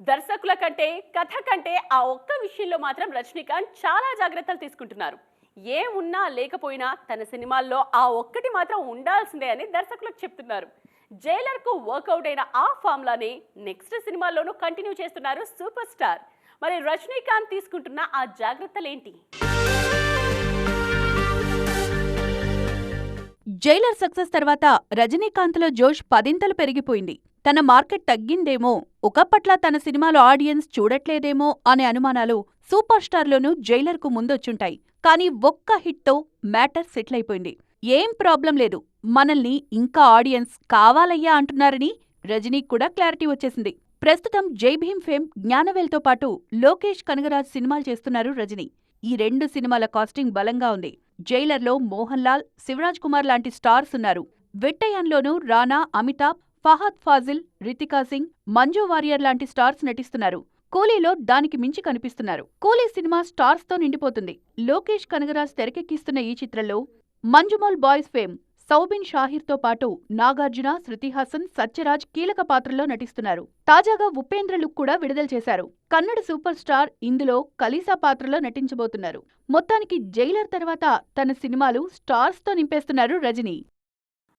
దర్శకుల కంటే కథ కంటే ఆ ఒక్క విషయంలో మాత్రం రజనీకాంత్ చాలా జాగ్రత్తలు తీసుకుంటున్నారు. ఏమున్నా లేకపోయినా తన సినిమాల్లో ఆ ఒక్కటి మాత్రం ఉండాల్సిందే అని దర్శకులకు చెప్తున్నారు. జైలర్కు వర్కౌట్ అయిన ఆ ఫామ్లానే నెక్స్ట్ సినిమాల్లోనూ కంటిన్యూ చేస్తున్నారు సూపర్ స్టార్. మరి రజనీకాంత్ తీసుకుంటున్న ఆ జాగ్రత్తలేంటి? జైలర్ సక్సెస్ తర్వాత రజనీకాంత్లో జోష్ పదింతలు పెరిగిపోయింది. తన మార్కెట్ తగ్గిందేమో ఒకప్పట్లా తన సినిమాలో ఆడియన్స్ చూడట్లేదేమో అనే అనుమానాలు సూపర్ స్టార్లోనూ జైలర్కు ముందొచ్చుంటాయి. కానీ ఒక్క హిట్తో మ్యాటర్ సెటిల్ అయిపోయింది ఏం ప్రాబ్లం లేదు. మనల్ని ఇంకా ఆడియన్స్ కావాలయ్యా అంటున్నారని రజనీకి కూడా క్లారిటీ వచ్చేసింది. ప్రస్తుతం జై భీమ్ ఫేమ్ జ్ఞానవేల్తో పాటు లోకేష్ కనగరాజ్ సినిమాలు చేస్తున్నారు రజనీ. ఈ రెండు సినిమాల కాస్టింగ్ బలంగా ఉంది. జైలర్లో మోహన్ లాల్ శివరాజ్ కుమార్ లాంటి స్టార్స్ ఉన్నారు. వెట్టయాన్లోనూ రానా అమితాబ్ ఫహాద్ ఫాజిల్ రితికా సింగ్ మంజు వారియర్ లాంటి స్టార్స్ నటిస్తున్నారు. కూలీలో దానికి మించి కనిపిస్తున్నారు. కూలీ సినిమా స్టార్స్తో నిండిపోతుంది. లోకేష్ కనగరాజ్ తెరకెక్కిస్తున్న ఈ చిత్రంలో మంజుమోల్ బాయ్స్ ఫేమ్. సౌబిన్ షాహిర్తో పాటు నాగార్జున శృతి హాసన్ సత్యరాజ్ కీలక పాత్రల్లో నటిస్తున్నారు. తాజాగా ఉపేంద్ర లుక్ కూడా విడుదల చేశారు. కన్నడ సూపర్ స్టార్ ఇందులో కలీసా పాత్రలో నటించబోతున్నారు. మొత్తానికి జైలర్ తర్వాత తన సినిమాలు స్టార్స్తో నింపేస్తున్నారు రజనీ.